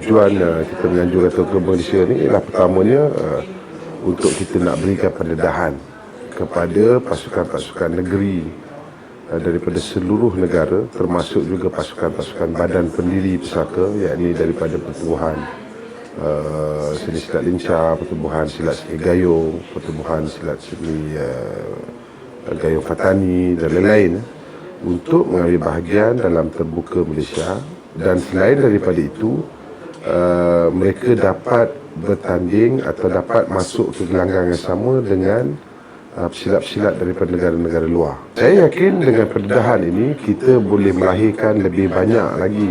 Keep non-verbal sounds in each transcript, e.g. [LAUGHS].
tujuan uh, kita menganjurkan ke Malaysia ni ialah pertamanya uh, untuk kita nak berikan pendedahan kepada pasukan-pasukan negeri uh, daripada seluruh negara termasuk juga pasukan-pasukan badan pendiri pesaka yakni daripada pertubuhan uh, seni silat lincah, pertubuhan silat seni gayung, pertubuhan silat seni uh, gayung fatani dan lain-lain eh, untuk mengambil bahagian dalam terbuka Malaysia. Dan selain daripada itu uh, mereka dapat bertanding atau dapat masuk ke gelanggang yang sama dengan uh, pesilat-pesilat daripada negara-negara luar. Saya yakin dengan pendedahan ini kita boleh melahirkan lebih banyak lagi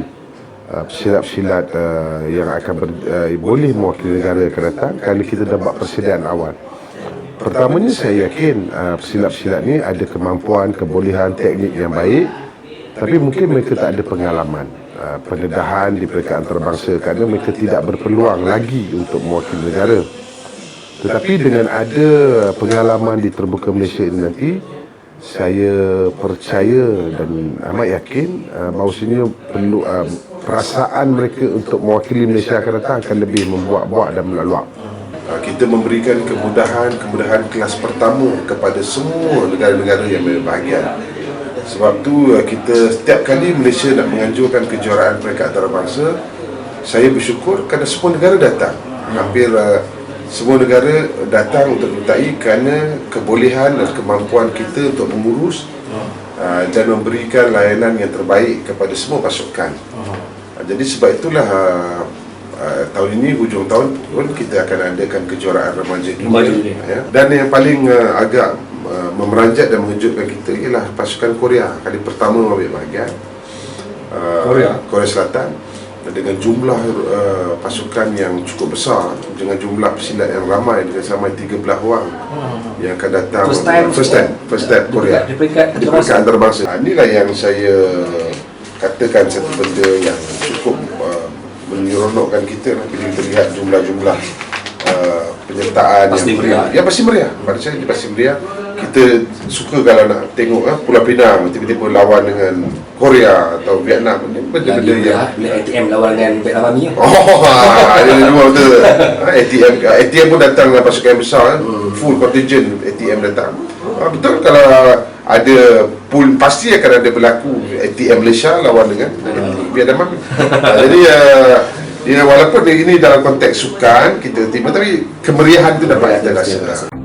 uh, pesilat-pesilat uh, yang akan ber, uh, boleh mewakili negara akan datang kerana kita dah buat persediaan awal. Pertamanya saya yakin uh, pesilat-pesilat ni ada kemampuan, kebolehan, teknik yang baik tapi mungkin mereka tak ada pengalaman uh, pendedahan di peringkat antarabangsa kerana mereka tidak berpeluang lagi untuk mewakili negara. Tetapi dengan ada pengalaman di terbuka Malaysia ini nanti saya percaya dan amat yakin uh, bahawasanya perlu uh, perasaan mereka untuk mewakili Malaysia akan datang akan lebih membuat-buat dan melaluak. Uh, kita memberikan kemudahan-kemudahan kelas pertama kepada semua negara-negara yang berbahagian. Sebab tu uh, kita setiap kali Malaysia nak menganjurkan kejuaraan peringkat antarabangsa, saya bersyukur kerana semua negara datang. Hampir uh, semua negara datang untuk menyertai kerana kebolehan dan kemampuan kita untuk mengurus uh, dan memberikan layanan yang terbaik kepada semua pasukan. Uh, jadi sebab itulah uh, uh, tahun ini hujung tahun pun kita akan adakan kejuaraan Remaja dunia. ya. dan yang paling uh, agak uh, memeranjat dan mengejutkan kita ialah pasukan Korea kali pertama mengambil bahagian uh, Korea? Korea Selatan dengan jumlah uh, pasukan yang cukup besar dengan jumlah pesilat yang ramai dengan sampai 13 orang yang akan datang First time first time first time Di Korea di peringkat di peringkat antarabangsa. antarabangsa. Ha, inilah yang saya katakan satu benda yang cukup uh, menyeronokkan kita lah bila kita lihat jumlah-jumlah uh, penyertaan Pasti yang meriah. Ya pasti meriah. Pada saya dia pasti meriah. Kita suka kalau nak tengok ah Pulau Pinang tiba-tiba lawan dengan Korea atau Vietnam Ini benda-benda yang bila, ATM lawan dengan Vietnam Army ya. Oh, [LAUGHS] ha, ada dua betul. Ha, ATM ATM pun datang dengan pasukan yang besar, hmm. full contingent ATM datang. Ha, betul kalau ada pool pasti akan ada berlaku ATM Malaysia lawan dengan Vietnam. Ha, jadi uh, ya, walaupun ini dalam konteks sukan kita tiba tapi kemeriahan itu dapat kita rasa.